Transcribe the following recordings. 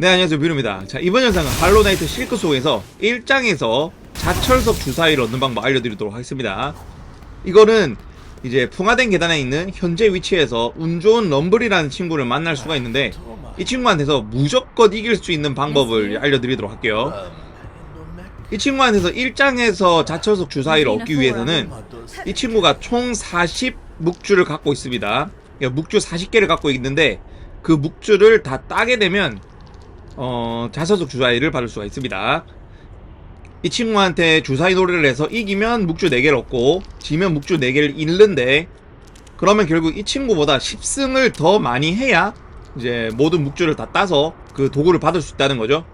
네 안녕하세요. 뷰입니다. 자 이번 영상은 할로나이트 실크 속에서 1장에서 자철석 주사위를 얻는 방법 알려드리도록 하겠습니다. 이거는 이제 풍화된 계단에 있는 현재 위치에서 운 좋은 럼블이라는 친구를 만날 수가 있는데 이 친구한테서 무조건 이길 수 있는 방법을 알려드리도록 할게요. 이 친구한테서 1장에서 자철석 주사위를 얻기 위해서는 이 친구가 총 40 묵주를 갖고 있습니다. 묵주 40개를 갖고 있는데 그 묵주를 다 따게 되면 어, 자서석 주사위를 받을 수가 있습니다. 이 친구한테 주사위 놀이를 해서 이기면 묵주 4개를 얻고 지면 묵주 4개를 잃는데 그러면 결국 이 친구보다 10승을 더 많이 해야 이제 모든 묵주를 다 따서 그 도구를 받을 수 있다는 거죠.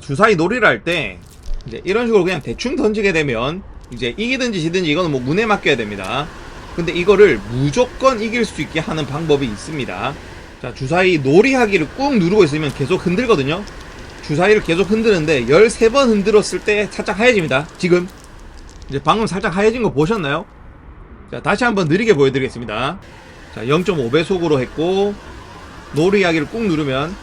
주사위 놀이를 할 때 이제 이런 식으로 그냥 대충 던지게 되면 이제 이기든지 지든지 이거는 뭐 운에 맡겨야 됩니다. 근데 이거를 무조건 이길 수 있게 하는 방법이 있습니다. 자, 주사위 놀이하기를 꾹 누르고 있으면 계속 흔들거든요. 주사위를 계속 흔드는데 13번 흔들었을 때 살짝 하얘집니다. 지금. 이제 방금 살짝 하얘진 거 보셨나요? 자, 다시 한번 느리게 보여드리겠습니다. 자, 0.5배속으로 했고, 놀이하기를 꾹 누르면,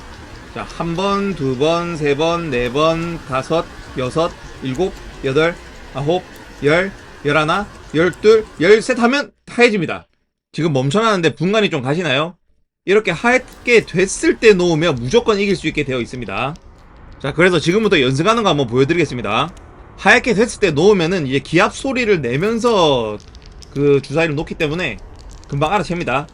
자, 한 번, 두 번, 세 번, 네 번, 다섯, 여섯, 일곱, 여덟, 아홉, 열, 열하나, 열둘, 열셋 하면 하얘집니다. 지금 멈춰놨는데 분간이 좀 가시나요? 이렇게 하얗게 됐을 때 놓으면 무조건 이길 수 있게 되어 있습니다. 자, 그래서 지금부터 연습하는 거 한번 보여드리겠습니다. 하얗게 됐을 때 놓으면은 이제 기압 소리를 내면서 그 주사위를 놓기 때문에 금방 알아챕니다.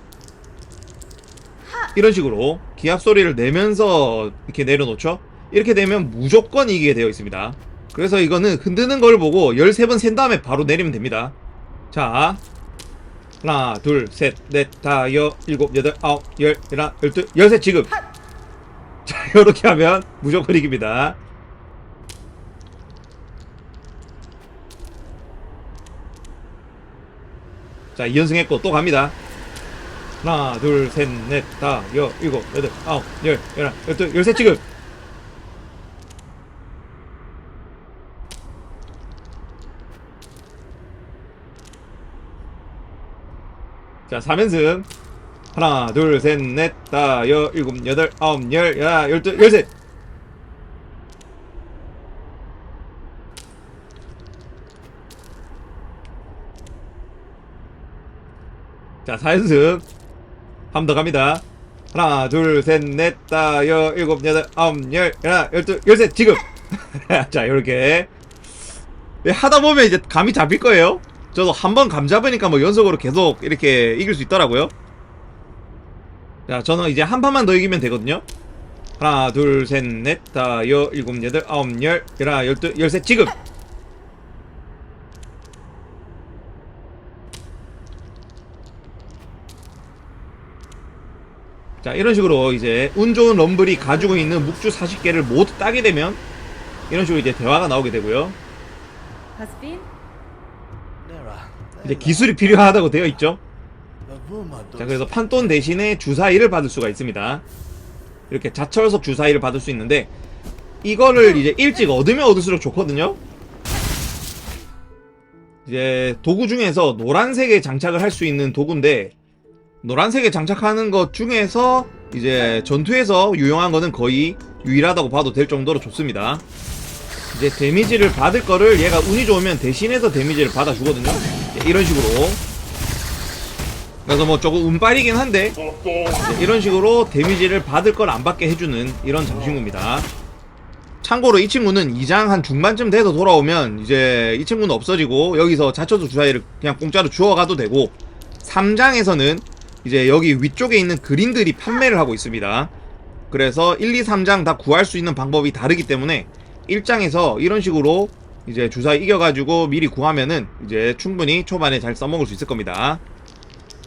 이런 식으로 기압 소리를 내면서 이렇게 내려놓죠. 이렇게 되면 무조건 이기게 되어 있습니다. 그래서 이거는 흔드는 걸 보고 13번 센 다음에 바로 내리면 됩니다. 자, 하나, 둘, 셋, 넷, 다, 여, 일곱, 여덟, 아홉, 열, 열하나, 열둘, 열셋 지금. 자, 이렇게 하면 무조건 이깁니다. 자, 2연승 했고 또 갑니다. 하나, 둘, 셋, 넷, 다, 여, 일곱, 여덟, 아홉, 열, 열하나, 열둘, 열셋 지금. 자, 3연승. 하나, 둘, 셋, 넷, 다, 여, 일곱, 여덟, 아홉, 열, 열하나, 열둘, 열셋. 자, 4연승. 한 번 더 갑니다. 하나, 둘, 셋, 넷, 다, 여, 일곱, 여덟, 아홉, 열, 열하나, 열둘, 열셋, 지금! 자, 요렇게. 예, 하다 보면 이제 감이 잡힐 거예요. 저도 한 번 감 잡으니까 뭐 연속으로 계속 이렇게 이길 수 있더라고요. 자, 저는 이제 한 판만 더 이기면 되거든요. 하나, 둘, 셋, 넷, 다, 여, 일곱, 여덟, 아홉, 열, 열하나, 열둘, 열셋, 지금! 자, 이런 식으로 이제 운 좋은 럼블이 가지고 있는 묵주 40개를 모두 따게 되면 이런 식으로 이제 대화가 나오게 되고요. 이제 기술이 필요하다고 되어 있죠. 자, 그래서 판돈 대신에 주사위를 받을 수가 있습니다. 이렇게 자철석 주사위를 받을 수 있는데 이거를 이제 일찍 얻으면 얻을수록 좋거든요. 이제 도구 중에서 노란색에 장착을 할 수 있는 도구인데 노란색에 장착하는 것 중에서 이제 전투에서 유용한 거는 거의 유일하다고 봐도 될 정도로 좋습니다. 이제 데미지를 받을 거를 얘가 운이 좋으면 대신해서 데미지를 받아주거든요. 예, 이런 식으로. 그래서 뭐 조금 운빨이긴 한데 이런 식으로 데미지를 받을 걸 안 받게 해주는 이런 장신구입니다. 참고로 이 친구는 2장 한 중반쯤 돼서 돌아오면 이제 이 친구는 없어지고 여기서 자초도 주사위를 그냥 공짜로 주워가도 되고 3장에서는 이제 여기 위쪽에 있는 그린들이 판매를 하고 있습니다. 그래서 1, 2, 3장 다 구할 수 있는 방법이 다르기 때문에 1장에서 이런 식으로 이제 주사위 이겨가지고 미리 구하면은 이제 충분히 초반에 잘 써먹을 수 있을 겁니다.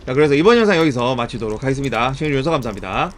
자, 그래서 이번 영상 여기서 마치도록 하겠습니다. 시청해주셔서 감사합니다.